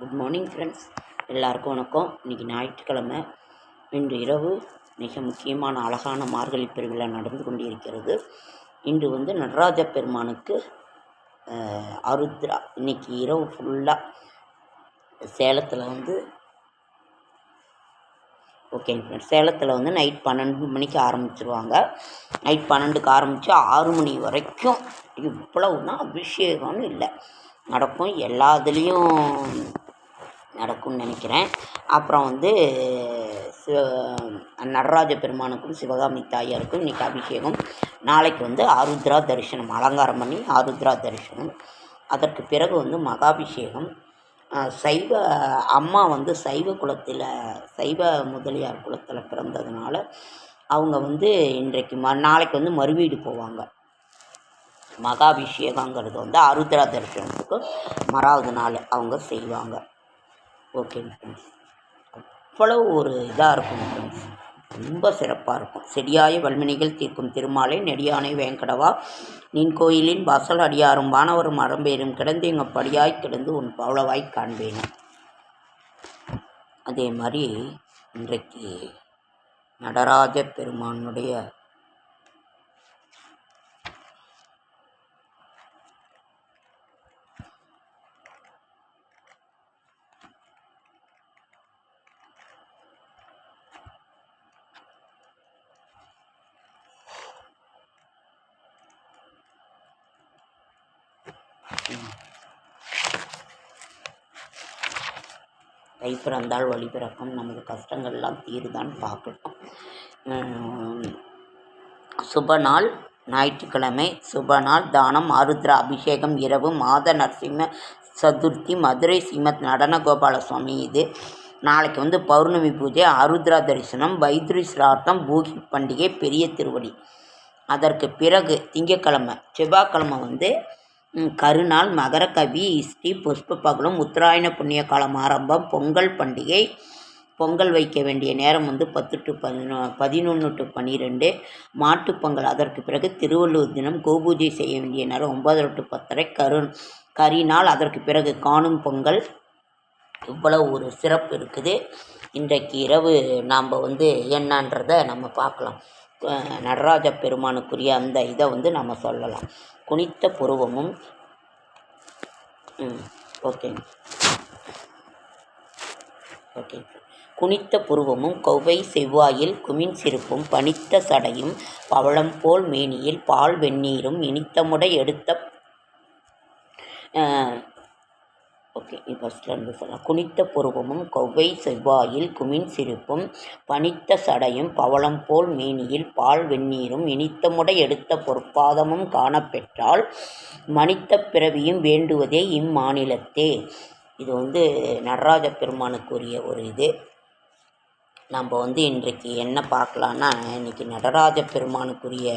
Good morning friends எல்லாருக்கும் வணக்கம். இன்றைக்கி ஞாயிற்றுக்கிழமை. இன்று இரவு மிக முக்கியமான அழகான மார்கழி பெருவிழா நடந்து கொண்டிருக்கிறது. இன்று வந்து நடராஜ பெருமானுக்கு அருத்ரா. இன்றைக்கி இன்னைக்கு இரவு ஃபுல்லாக சேலத்தில் வந்து ஓகேங்க ஃப்ரெண்ட்ஸ் சேலத்தில் வந்து நைட் பன்னெண்டு மணிக்கு ஆரம்பிச்சிருவாங்க. நைட் பன்னெண்டுக்கு ஆரம்பித்து ஆறு மணி வரைக்கும் இவ்வளவுனா அபிஷேகம்னு இல்லை. நடக்கும். எல்லா இதுலேயும் நடக்கும்னு நினைக்கிறேன். அப்புறம் வந்து சிவ நடராஜ பெருமானுக்கும் சிவகாமி தாயாருக்கும் இன்றைக்கி அபிஷேகம். நாளைக்கு வந்து ஆருத்ரா தரிசனம் அலங்காரம் பண்ணி ஆருத்ரா தரிசனம். அதற்கு பிறகு வந்து மகாபிஷேகம். சைவ அம்மா வந்து சைவ குலத்தில் சைவ முதலியார் குலத்தில் பிறந்ததுனால அவங்க வந்து இன்றைக்கு ம நாளைக்கு வந்து மறுவீடு போவாங்க. மகாபிஷேகங்கிறது வந்து ஆருத்ரா தரிசனத்துக்கு மறாவது நாள் அவங்க செய்வாங்க. ஓகேங்க ஃப்ரெண்ட்ஸ் அவ்வளோ ஒரு இதாக இருக்கும் ஃப்ரெண்ட்ஸ் ரொம்ப சிறப்பாக இருக்கும். செடியாய வல்மினிகள் தீர்க்கும் திருமாலை நெடியானை வேங்கடவா நின் கோயிலின் வாசல் அடியாரும் வானவரும் மரம்பேரும் கிடந்து எங்கள் படியாய் கிடந்து உன் பவளவாய் காண்பேன். அதே மாதிரி இன்றைக்கு நடராஜ பெருமானுடைய கை பிறந்தால் வழி பிறக்கும். நமது கஷ்டங்கள்லாம் தீருதான்னு பார்க்கலாம் சுப நாள் ஞாயிற்றுக்கிழமை சுப நாள் தானம் ஆருத்ரா அபிஷேகம் இரவு மாத நரசிம்ம சதுர்த்தி மதுரை சீமத் நடன சுவாமி இது. நாளைக்கு வந்து பௌர்ணமி பூஜை ஆருத்ரா தரிசனம் வைத்திரி சிரார்த்தம் பூகி பண்டிகை பெரிய திருவடி. அதற்கு பிறகு திங்கக்கிழமை செவ்வாய்க்கிழமை வந்து கருநாள் மகரகவி இஷ்டி புஷ்ப பகலும் உத்தராயண புண்ணிய காலம் ஆரம்பம் பொங்கல் பண்டிகை. பொங்கல் வைக்க வேண்டிய நேரம் வந்து பத்து டு பதினொ பதினொன்று டு பன்னிரெண்டு மாட்டுப்பொங்கல் அதற்கு பிறகு திருவள்ளுவர் தினம் கோபூஜை செய்ய வேண்டிய நேரம் ஒன்பதரை டு பத்தரை. கரு கரிநாள் அதற்கு பிறகு காணும் பொங்கல். இவ்வளவு ஒரு சிறப்பு இருக்குது. இன்றைக்கு இரவு நாம் வந்து என்னன்றதை நம்ம பார்க்கலாம். நடராஜ பெருமானுக்குரிய அந்த இதை வந்து நம்ம சொல்லலாம். குனித்த புருவமும் ம் ஓகேங்க ஓகே குனித்த புருவமும் கொவ்வை செவ்வாயில் குமின் சிரிப்பும் பனித்த சடையும் பவளம் போல் மேனியில் பால் வெந்நீரும் இனித்தமுடை எடுத்த ஓகே ஃபஸ்ட்லேருந்து சொல்லலாம். குனித்த புருவமும் கொவ்வை செவ்வாயில் குமின் சிரிப்பும் பனித்த சடையும் பவளம் போல் மேனியில் பால் வெந்நீரும் இனித்தமுடை எடுத்த பொற்பாதமும் காணப்பெற்றால் மனித்த பிறவியும் வேண்டுவதே இம்மாநிலத்தே. இது வந்து நடராஜ பெருமானுக்குரிய ஒரு இது. நம்ம வந்து இன்றைக்கு என்ன பார்க்கலான்னா இன்றைக்கி நடராஜ பெருமானுக்குரிய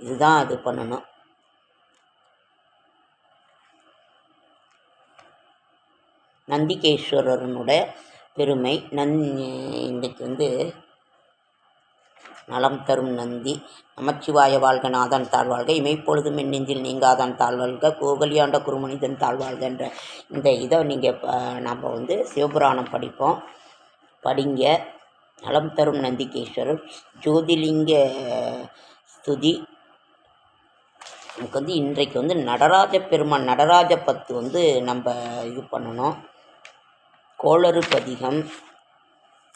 இதுதான் இது பண்ணணும். நந்திகேஸ்வரனுடைய பெருமை. நந் இன்றைக்கு வந்து நலம் தரும் நந்தி. நமச்சிவாய வாழ்க நாதன் தாழ்வாழ்க இமைப்பொழுதும் என் நெஞ்சில் நீங்காதான் தாழ்வாழ்க கோகலியாண்ட குருமனிதன் தாழ்வாழ்கன்ற இந்த இதை நீங்கள் நம்ம வந்து சிவபுராணம் படிப்போம். படிங்க. நலம் தரும் நந்திகேஸ்வரர். ஜோதிலிங்க ஸ்துதி. நமக்கு வந்து இன்றைக்கு வந்து நடராஜ பெருமான் நடராஜ பத்து வந்து நம்ம இது பண்ணணும். கோளறு பதிகம்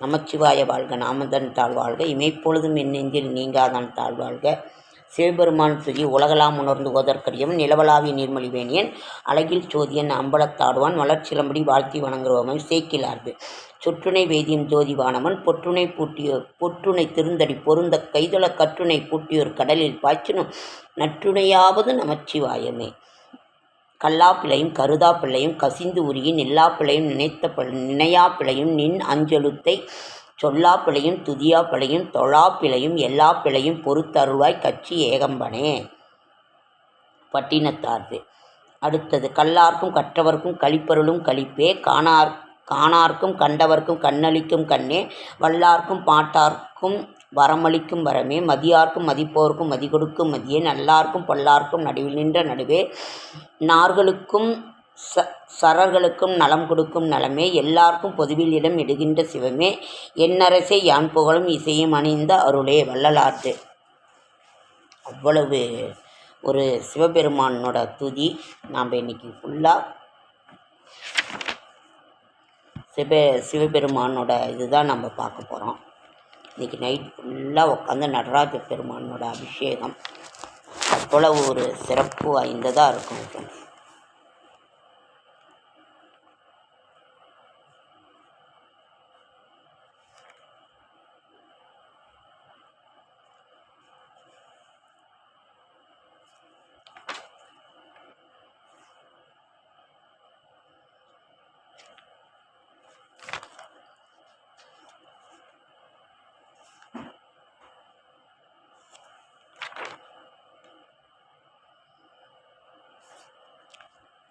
நமச்சிவாய வாழ்க நாமதன் தாழ்வாழ்க. இமைப்பொழுதும் என் நெஞ்சில் நீங்காதான் தாழ்வாழ்க. சிவபெருமான் துதி உலகலாம் உணர்ந்து ஓதற்கரியம் நிலவலாவிய நீர்மொழிவேணியன். அழகில் சோதியன் அம்பலத்தாடுவான் வளர்ச்சிலம்படி வாழ்த்தி வணங்குறவன் சேக்கிலார்பு. சொற்றுணை வேதியும் ஜோதிவானவன் பொற்றுணை பூட்டியோர் பொற்றுணை திருந்தடி பொருந்த கைதொல கற்றுணை பூட்டியோர் கடலில் பாய்ச்சினும் நற்றுணையாவது நமச்சிவாயமே. கல்லாப்பிள்ளையும் கருதாப்பிள்ளையும் கசிந்து உருகி நில்லாப்பிள்ளையும் நினைத்த நினையாப்பிள்ளையும் நின் அஞ்சலுத்தை சொல்லாப்பிள்ளையும் துதியாப்பிள்ளையும் தொழாப்பிள்ளையும் எல்லாப்பிள்ளையும் பொறுத்தருள்வாய் கட்சி ஏகம்பனே. பட்டினத்தார்து. அடுத்தது கல்லார்க்கும் கற்றவர்க்கும் கழிப்பருளும் கழிப்பே காணார் காணார்க்கும் கண்டவர்க்கும் கண்ணளிக்கும் கண்ணே வல்லார்க்கும் பாட்டார்க்கும் வரமளிக்கும் வரமே. மதியார்க்கும் மதிப்போர்க்கும் மதி கொடுக்கும் மதியே. நல்லார்க்கும் பொல்லார்க்கும் நடுவில் நின்ற நடுவே. நார்களுக்கும் ச சரர்களுக்கும் நலம் கொடுக்கும் நலமே. எல்லாருக்கும் பொதுவில் இடம் இடுகின்ற சிவமே. என்னரசே யான் புகழும் இசையும் அணிந்த அருளே வள்ளலாற்று அவ்வளவு ஒரு சிவபெருமானோட துதி நாம் இன்னைக்கு ஃபுல்லாக சிவ சிவபெருமானோட இதுதான் நம்ம பார்க்க போகிறோம் இன்றைக்கி நைட் ஃபுல்லாக உட்காந்து நடராஜ பெருமானோட அபிஷேகம். அவ்வளவு ஒரு சிறப்பு வாய்ந்ததாக இருக்கும்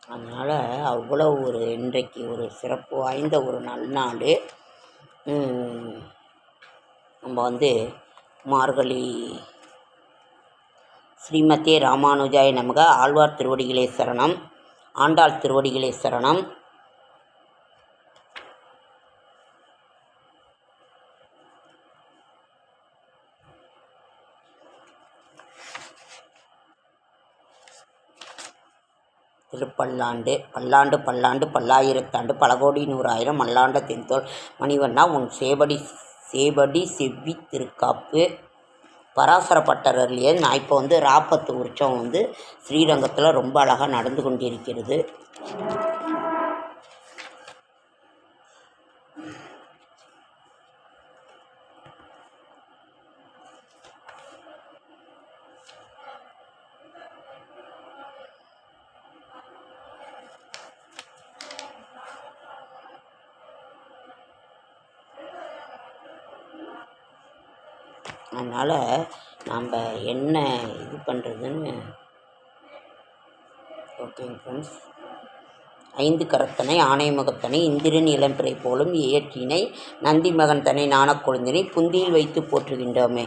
அதனால் அவ்வளோ ஒரு இன்றைக்கு ஒரு சிறப்பு வாய்ந்த ஒரு நன்னாள் நம்ம வந்து மார்கழி ஸ்ரீமதே ராமானுஜாய நமக. ஆழ்வார் திருவடிகளே சரணம். ஆண்டாள் திருவடிகளே சரணம். திருப்பல்லாண்டு பல்லாண்டு பல்லாண்டு பல்லாயிரத்தாண்டு பல கோடி நூறாயிரம் மல்லாண்ட தென்தோல் மணிவண்ணா உன் சேவடி சேவடி செவ்வி திருக்காப்பு. பராசர அருளிய நான் இப்போ வந்து ராப்பத்து உற்சவம் வந்து ஸ்ரீரங்கத்தில் ரொம்ப அழகாக நடந்து கொண்டிருக்கிறது. அதனால் நம்ம என்ன இது பண்ணுறதுன்னு ஓகேங்க ஃப்ரெண்ட்ஸ் ஐந்து கரத்தனை ஆணைமுகத்தனை இந்திரன் இளம்பிறை போலும் இயற்றினை நந்தி மகன் தனை நாணக் கொழுந்தினை புந்தியில் வைத்து போற்றுகின்றோமே.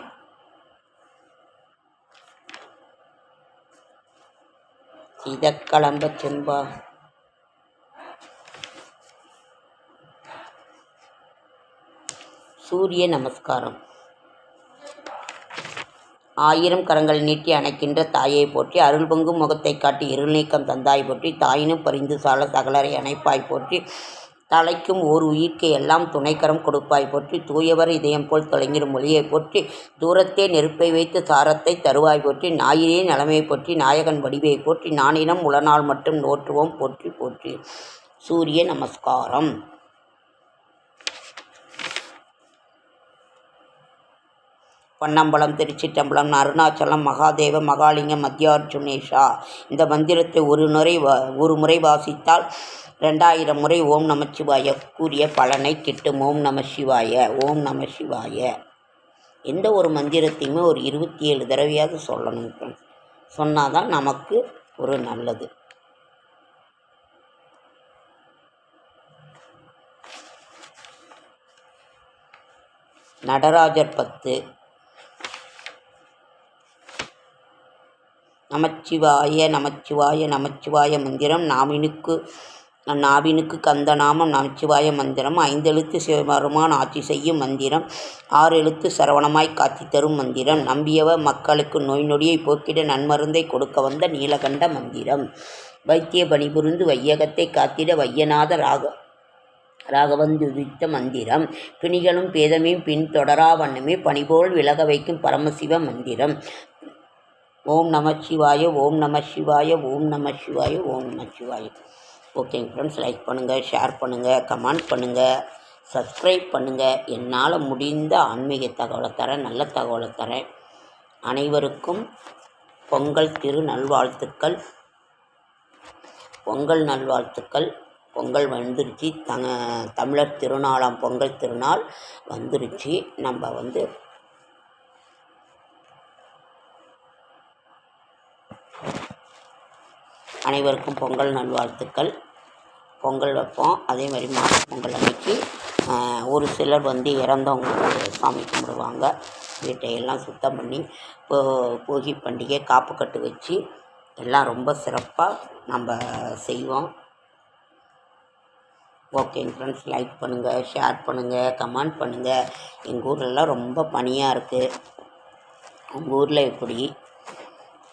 சிதக்களம்ப செம்பா. சூரிய நமஸ்காரம். ஆயிரம் கரங்கள் நீட்டி அணைக்கின்ற தாயை போற்றி அருள் பொங்கும் முகத்தை காட்டி இருள் நீக்கம் தந்தாய் போற்றி தாயினும் பரிந்து சால சகலரை அணைப்பாய் போற்றி தலைக்கும் ஓர் உயிர்க்கு எல்லாம் துணைக்கரம் கொடுப்பாய் போற்றி தூயவர் இதயம் போல் தொலைங்கிடும் மொழியை போற்றி தூரத்தே நெருப்பை வைத்து சாரத்தை தருவாய் போற்றி ஞாயிறே நிலைமையை போற்றி நாயகன் வடிவை போற்றி நானினம் உளநாள் மட்டும் நோற்றுவோம் போற்றி போற்றி. சூரிய நமஸ்காரம். பொன்னம்பலம் திருச்சிட்டம்பலம் அருணாச்சலம் மகாதேவ மகாலிங்கம் மத்தியார்ஜுனேஷா. இந்த மந்திரத்தை ஒரு முறை வா ஒரு முறை வாசித்தால் ரெண்டாயிரம் முறை ஓம் நமச்சிவாய கூறிய பலனை கிட்டும். ஓம் நம சிவாய ஓம் நம சிவாய எந்த ஒரு மந்திரத்தையுமே ஒரு இருபத்தி ஏழு தடவையாவது சொல்லணும். ஃப்ரெண்ட்ஸ் சொன்னால் தான் நமக்கு ஒரு நல்லது. நடராஜர் பத்து நமச்சிவாய நமச்சிவாய நமச்சிவாய மந்திரம். நாவினுக்கு நாவினுக்கு கந்தநாமம் நமச்சிவாய மந்திரம். ஐந்தெழுத்து சிவபெருமான் ஆட்சி செய்யும் மந்திரம். ஆறு எழுத்து சரவணமாய் காட்சி தரும் மந்திரம். நம்பியவர் மக்களுக்கு நோய் நொடியை போக்கிட நன்மருந்தை கொடுக்க வந்த நீலகண்ட மந்திரம். வைத்திய பணிபுரிந்து வையகத்தை காத்திட வையநாத ராக ராகவந்துதித்த மந்திரம். பிணிகளும் பேதமையும் பின்தொடரா வண்ணமே பணிபோல் விலக வைக்கும் பரமசிவ மந்திரம். ஓம் நம சிவாய ஓம் நம சிவாய ஓம் நம சிவாய ஓம் நம சிவாய. ஓகேங்க ஃப்ரெண்ட்ஸ் லைக் பண்ணுங்கள் ஷேர் பண்ணுங்கள் கமெண்ட் பண்ணுங்கள் சப்ஸ்கிரைப் பண்ணுங்கள் என்னால் முடிந்த ஆன்மீக தகவலை தரேன் நல்ல தகவலை தரேன். அனைவருக்கும் பொங்கல் திரு நல்வாழ்த்துக்கள் பொங்கல் நல்வாழ்த்துக்கள். பொங்கல் வந்துருச்சு. தங்க தமிழர் திருநாளாம் பொங்கல் திருநாள் வந்துருச்சு. நம்ம வந்து அனைவருக்கும் பொங்கல் நல்வாழ்த்துக்கள். பொங்கல் வைப்போம். அதே மாதிரி மாட்டு பொங்கல் அன்னைக்கு ஒரு சிலர் வந்து இறந்தவங்களுக்கு சாமி கும்பிடுவாங்க. வீட்டையெல்லாம் சுத்தம் பண்ணி போ போகி பண்டிகை காப்பு கட்டு வச்சு எல்லாம் ரொம்ப சிறப்பாக நம்ம செய்வோம். ஓகேங்க ஃப்ரெண்ட்ஸ் லைக் பண்ணுங்கள் ஷேர் பண்ணுங்கள் கமெண்ட் பண்ணுங்கள் எங்கள் ஊர்லலாம் ரொம்ப பனியாக இருக்குது உங்கள் ஊரில் எப்படி?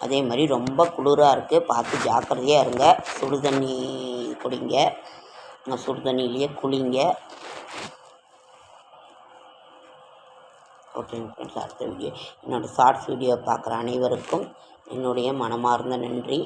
அதே மாதிரி ரொம்ப குளிராக இருக்குது பார்த்து ஜாக்கிரதையாக இருங்க. சுடு தண்ணி குடிங்க. சுடு தண்ணியிலேயே குளிங்க. ஓகேங்க ஃப்ரெண்ட்ஸ் அடுத்த வீடியோ என்னோடய ஷார்ட்ஸ் வீடியோ பார்க்குற அனைவருக்கும் என்னுடைய மனமார்ந்த நன்றி.